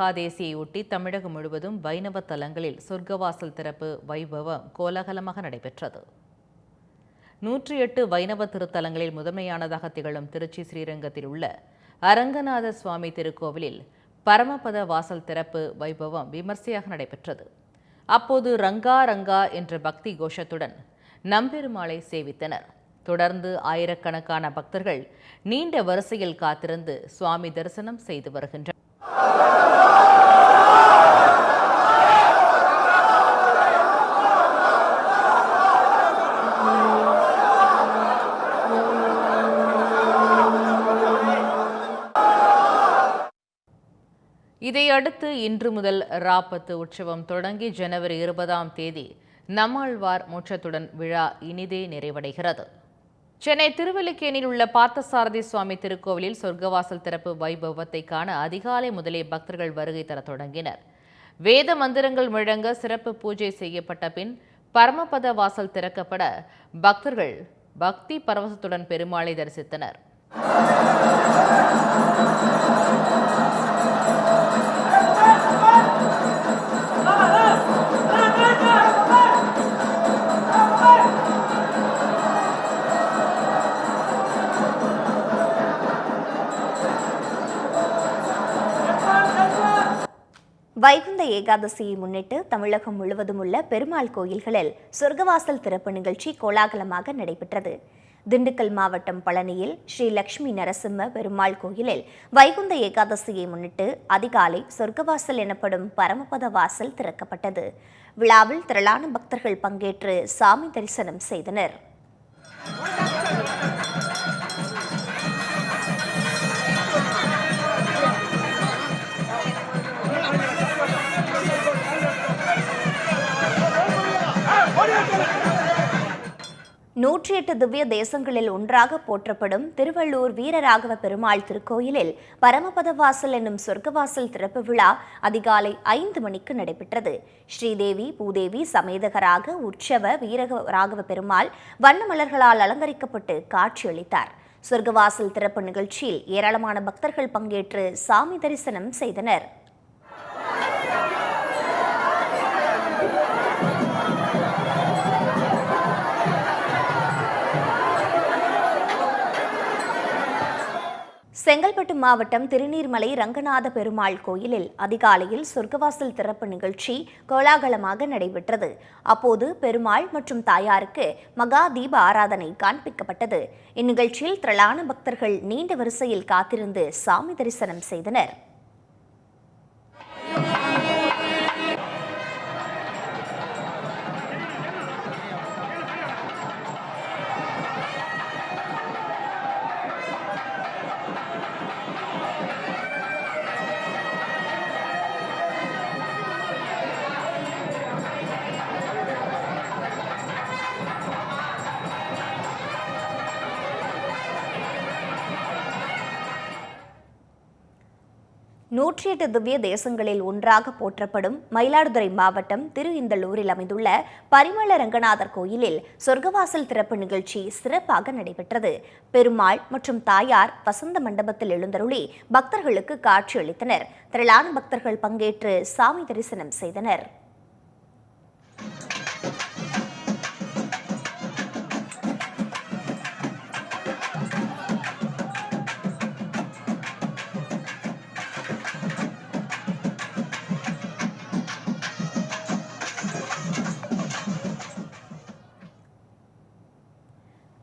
ஏகாதேசியையொட்டி தமிழகம் முழுவதும் வைணவ தலங்களில் சொர்க்கவாசல் திறப்பு வைபவம் கோலாகலமாக நடைபெற்றது. நூற்றி எட்டு வைணவ திருத்தலங்களில் முதன்மையானதாக திகழும் திருச்சி ஸ்ரீரங்கத்தில் உள்ள அரங்கநாத சுவாமி திருக்கோவிலில் பரமபத வாசல் திறப்பு வைபவம் விமர்சையாக நடைபெற்றது. அப்போது ரங்கா ரங்கா என்ற பக்தி கோஷத்துடன் நம்பெருமாளை சேவித்தனர். தொடர்ந்து ஆயிரக்கணக்கான பக்தர்கள் நீண்ட வரிசையில் காத்திருந்து சுவாமி தரிசனம் செய்து வருகின்றனர். இதையடுத்து இன்று முதல் ராப்பத்து உற்சவம் தொடங்கி ஜனவரி இருபதாம் தேதி நம்மாழ்வார் மோட்சத்துடன் விழா இனிதே நிறைவடைகிறது. சென்னை திருவல்லிக்கேணியில் உள்ள பார்த்தசாரதி சுவாமி திருக்கோவிலில் சொர்க்கவாசல் திறப்பு வைபவத்தை காண அதிகாலை முதலே பக்தர்கள் வருகை தர தொடங்கினர். வேத மந்திரங்கள் முழங்க சிறப்பு பூஜை செய்யப்பட்ட பின் பரமபத வாசல் திறக்கப்பட பக்தர்கள் பக்தி பரவசத்துடன் பெருமாளை தரிசித்தனர். வைகுந்த ஏகாதசியை முன்னிட்டு தமிழகம் முழுவதும் உள்ள பெருமாள் கோயில்களில் சொர்க்கவாசல் திறப்பு நிகழ்ச்சி கோலாகலமாக நடைபெற்றது. திண்டுக்கல் மாவட்டம் பழனியில் ஸ்ரீ லக்ஷ்மி நரசிம்ம பெருமாள் கோயிலில் வைகுந்த ஏகாதசியை முன்னிட்டு அதிகாலை சொர்க்கவாசல் எனப்படும் பரமபத வாசல் திறக்கப்பட்டது. விழாவில் திரளான பக்தர்கள் பங்கேற்று சாமி தரிசனம் செய்தனர். நூற்றி எட்டு திவ்ய தேசங்களில் ஒன்றாக போற்றப்படும் திருவள்ளூர் வீரராகவ பெருமாள் திருக்கோயிலில் பரமபத வாசல் என்னும் சொர்க்கவாசல் திறப்பு விழா அதிகாலை ஐந்து மணிக்கு நடைபெற்றது. ஸ்ரீதேவி பூதேவி சமேதகராக உற்சவ வீரராகவ பெருமாள் வண்ண மலர்களால் அலங்கரிக்கப்பட்டு காட்சியளித்தார். சொர்க்கவாசல் திறப்பு நிகழ்ச்சியில் ஏராளமான பக்தர்கள் பங்கேற்று சாமி தரிசனம் செய்தனர். செங்கல்பட்டு மாவட்டம் திருநீர்மலை ரங்கநாத பெருமாள் கோயிலில் அதிகாலையில் சொர்க்கவாசல் திறப்பு நிகழ்ச்சி கோலாகலமாக நடைபெற்றது. அப்போது பெருமாள் மற்றும் தாயாருக்கு மகா தீப ஆராதனை காண்பிக்கப்பட்டது. இந்நிகழ்ச்சியில் திரளான பக்தர்கள் நீண்ட வரிசையில் காத்திருந்து சாமி தரிசனம் செய்தனர். நூற்றி எட்டு திவ்ய தேசங்களில் ஒன்றாக போற்றப்படும் மயிலாடுதுறை மாவட்டம் திரு இந்தலூரில் அமைந்துள்ள பரிமள ரங்கநாதர் கோயிலில் சொர்க்கவாசல் திறப்பு நிகழ்ச்சி சிறப்பாக நடைபெற்றது. பெருமாள் மற்றும் தாயார் வசந்த மண்டபத்தில் எழுந்தருளி பக்தர்களுக்கு காட்சியளித்தனர். திரளான பக்தர்கள் பங்கேற்று சாமி தரிசனம் செய்தனர்.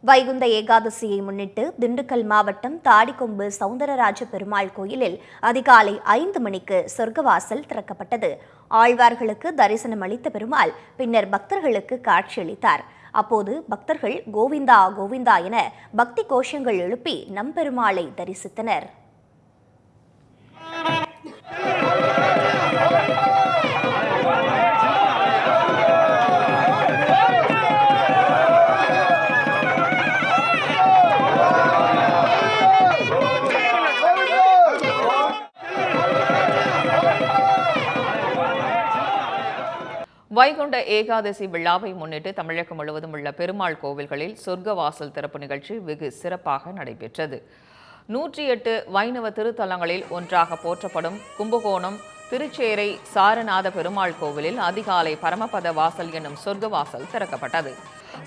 வைகுந்த ஏகாதசியை முன்னிட்டு திண்டுக்கல் மாவட்டம் தாடிக்கொம்பு சவுந்தரராஜ பெருமாள் கோயிலில் அதிகாலை ஐந்து மணிக்கு சொர்க்கவாசல் திறக்கப்பட்டது. ஆழ்வார்களுக்கு தரிசனம் அளித்த பெருமாள் பின்னர் பக்தர்களுக்கு காட்சியளித்தார் அப்போது பக்தர்கள் கோவிந்தா கோவிந்தா என பக்தி கோஷங்கள் எழுப்பி நம்பெருமாளை தரிசித்தனர். வைகுண்ட ஏகாதசி விழாவை முன்னிட்டு தமிழகம் முழுவதும் உள்ள பெருமாள் கோவில்களில் சொர்க்கவாசல் திறப்பு நிகழ்ச்சி வெகு சிறப்பாக நடைபெற்றது. நூற்றி எட்டு வைணவ திருத்தலங்களில் ஒன்றாக போற்றப்படும் கும்பகோணம் திருச்சேரை சாரநாத பெருமாள் கோவிலில் அதிகாலை பரமபத வாசல் என்னும் சொர்க்க வாசல் திறக்கப்பட்டது.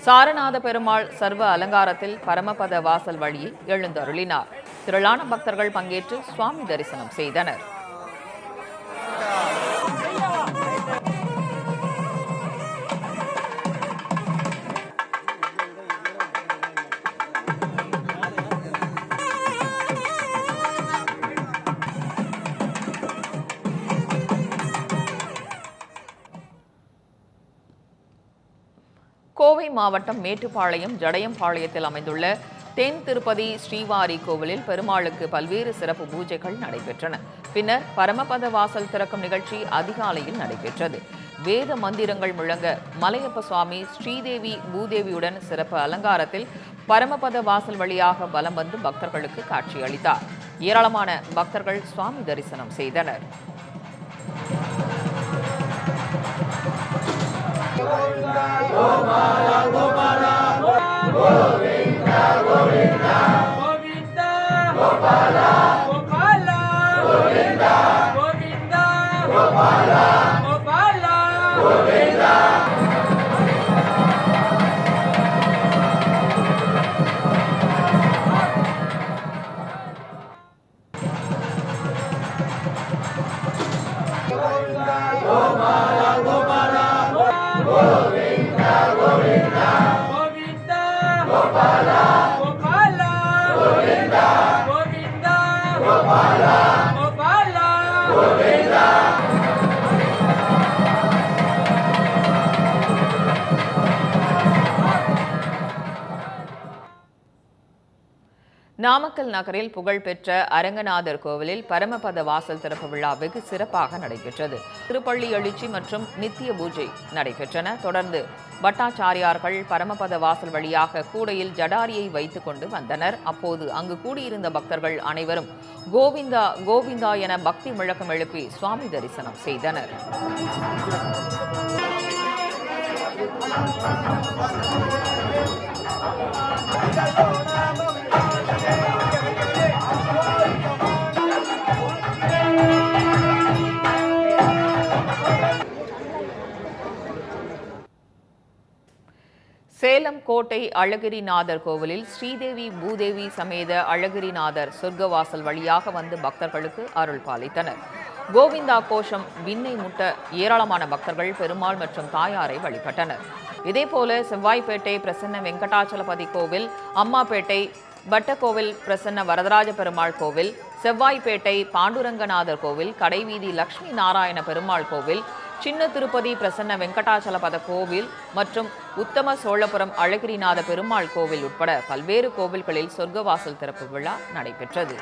சாரநாத பெருமாள் சர்வ அலங்காரத்தில் பரமபத வாசல் வழியில் எழுந்தருளினார். திரளான பக்தர்கள் பங்கேற்று சுவாமி தரிசனம் செய்தனர். கோவை மாவட்டம் மேட்டுப்பாளையம் ஜடையம்பாளையத்தில் அமைந்துள்ள தென் திருப்பதி ஸ்ரீவாரி கோவிலில் பெருமாளுக்கு பல்வேறு சிறப்பு பூஜைகள் நடைபெற்றன. பின்னர் பரமபத வாசல் திறக்கும் நிகழ்ச்சி அதிகாலையில் நடைபெற்றது. வேத மந்திரங்கள் முழங்க மலையப்ப சுவாமி ஸ்ரீதேவி பூதேவியுடன் சிறப்பு அலங்காரத்தில் பரமபத வாசல் வழியாக வலம் வந்து பக்தர்களுக்கு காட்சி அளித்தார் ஏராளமான பக்தர்கள் சுவாமி தரிசனம் செய்தனர். Oh, Lord. நாமக்கல் நகரில் புகழ்பெற்ற அரங்கநாதர் கோவிலில் பரமபத வாசல் திறப்பு விழா வெகு சிறப்பாக நடைபெற்றது. திருப்பள்ளி எழுச்சி மற்றும் நித்திய பூஜை நடைபெற்றன. தொடர்ந்து பட்டாச்சாரியார்கள் பரமபத வாசல் வழியாக கூடையில் ஜடாரியை வைத்துக் கொண்டு வந்தனர். அப்போது அங்கு கூடியிருந்த பக்தர்கள் அனைவரும் கோவிந்தா கோவிந்தா என பக்தி முழக்கம் எழுப்பி சுவாமி தரிசனம் செய்தனர். சேலம் புதுக்கோட்டை அழகிரிநாதர் கோவிலில் ஸ்ரீதேவி பூதேவி சமேத அழகிரிநாதர் சொர்க்கவாசல் வழியாக வந்து பக்தர்களுக்கு அருள் பாலித்தனர். கோவிந்தா கோஷம் விண்ணை முட்ட ஏராளமான பக்தர்கள் பெருமாள் மற்றும் தாயாரை வழிபட்டனர். இதேபோல செவ்வாய்ப்பேட்டை பிரசன்ன வெங்கடாச்சலபதி கோவில் அம்மாப்பேட்டை பட்டக்கோவில் பிரசன்ன வரதராஜ பெருமாள் கோவில் செவ்வாய்ப்பேட்டை பாண்டுரங்கநாதர் கோவில் கடைவீதி லக்ஷ்மி நாராயண பெருமாள் கோவில் சின்ன திருப்பதி பிரசன்ன வெங்கடாச்சலபத கோவில் மற்றும் உத்தம சோழபுரம் அழகிரிநாத பெருமாள் கோவில் உட்பட பல்வேறு கோவில்களில் சொர்க்கவாசல் திறப்பு விழா நடைபெற்றது.